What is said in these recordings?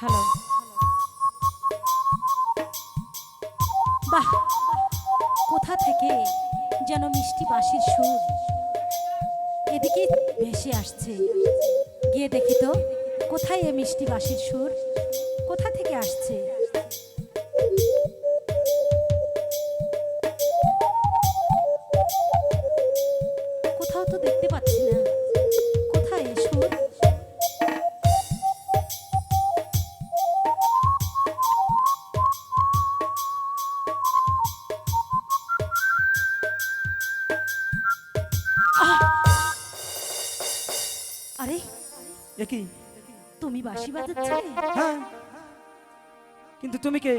Hello বাহ, কোথা থেকে যেন মিষ্টি বাঁশির সুর এদিকে ভেসে আসছে। গিয়ে দেখি তো, কোথায় এ মিষ্টি বাঁশির সুর? কোথা থেকে আসছে? একই তুমি বাঁশি বাজাচ্ছিলে? হ্যাঁ। কিন্তু তুমি কে?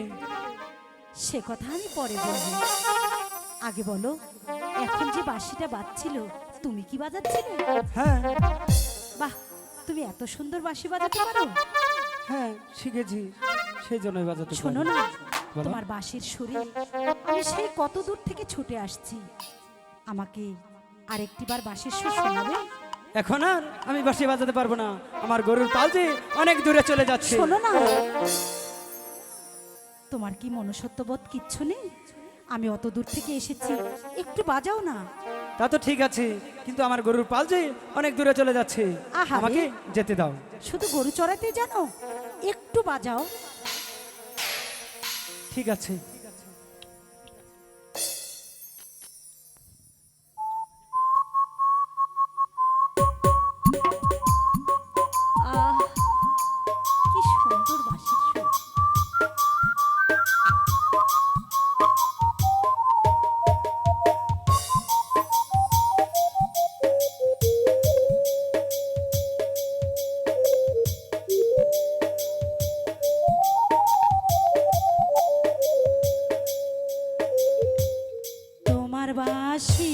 সে কথা আমি পরে বলব। আগে বলো এখন যে বাঁশিটা বাজছিল তুমি কি বাজাচ্ছিলে? হ্যাঁ। বাহ তুমি এত সুন্দর বাঁশি বাজাতে পারো। হ্যাঁ শিখেছি। সেই জন্যই বাজাতে শোনো না তোমার বাঁশির সুরে আমি সেই কত দূর থেকে ছুটে আসছি। আমাকে আরেকটি বার বাঁশির সুর শোনাবে? এখন আর আমি বাঁশি বাজাতে পারব না। আমার গরুর পাল যে অনেক দূরে চলে যাচ্ছে। শোনো না। তোমার কি মনুষ্যত্ববোধ কিচ্ছু নেই? আমি অত দূর থেকে এসেছি একটু বাজাও না। তা তো ঠিক আছে কিন্তু আমার গরুর পাল যে অনেক দূরে চলে যাচ্ছে। আহারে। আমাকে যেতে দাও। শুধু গরু চড়াতে জানো? একটু বাজাও। ঠিক আছে। তোমার বাঁশি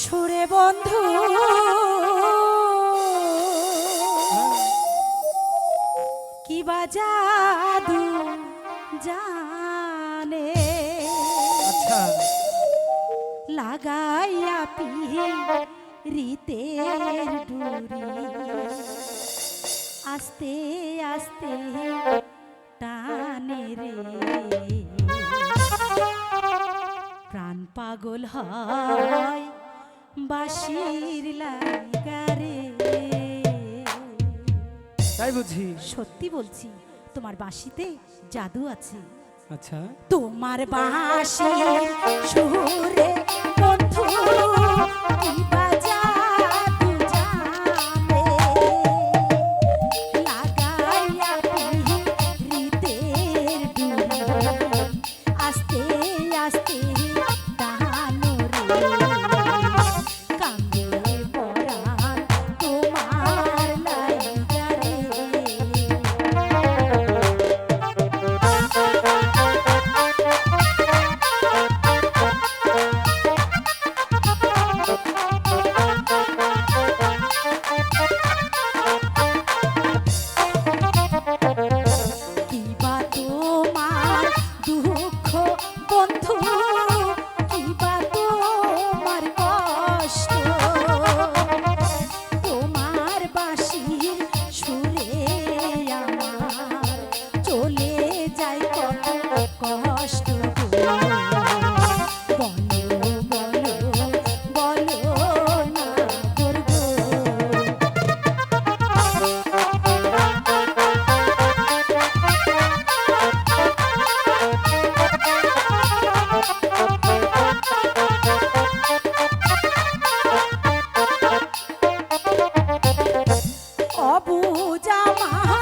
সুরে বন্ধু। কি বাজাদু জানে? আচ্ছা। লাগাইয়া পিহে রিতে ডুরি। আস্তে আস্তে টানে রে। পাগল হয় বাসির লাগারে। তাই বুঝি? সত্যি বলছি তোমার বাঁশিতে জাদু আছে। আচ্ছা। তোমার বাঁশি সুরে বন্ধু কি 我不叫班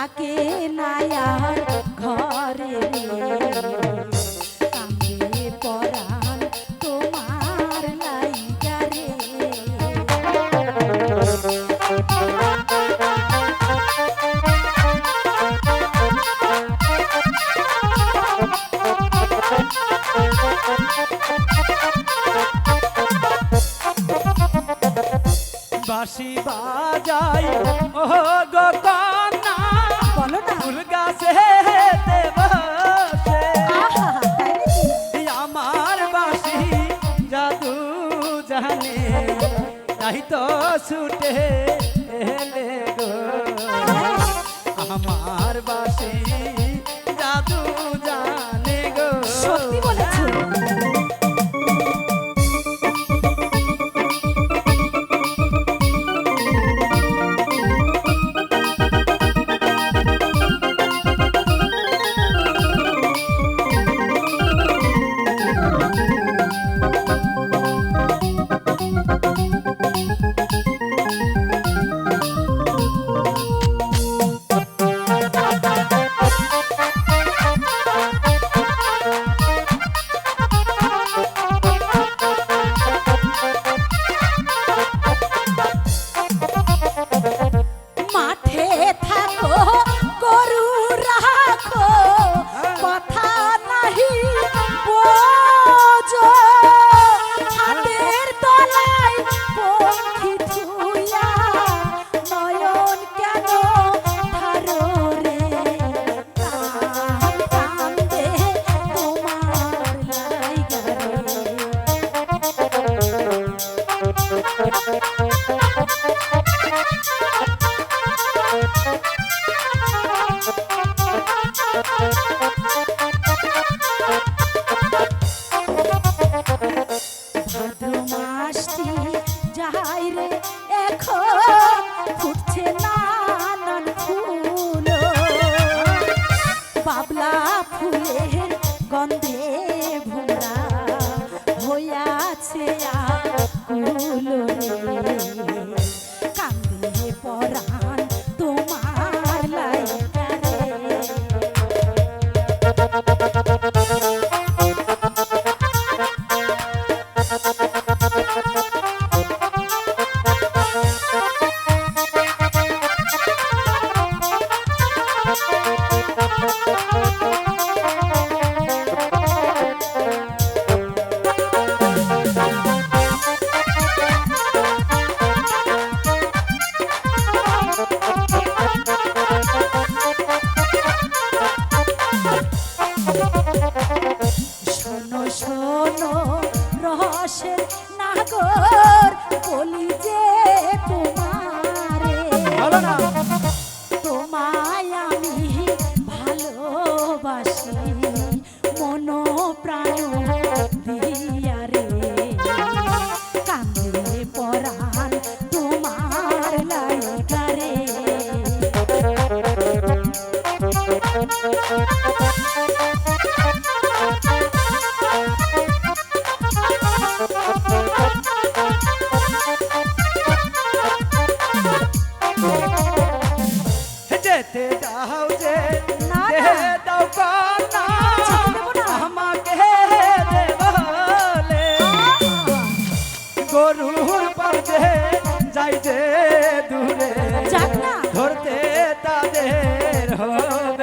থাকে না আর ঘরে আমি পরাণ তোমার লাইগা রে। বাসি বাজাই ও গো তো ছুটে এলে গো। আমার বাসী Bye. যাইতে দূরে ধরতে তাদের হবে।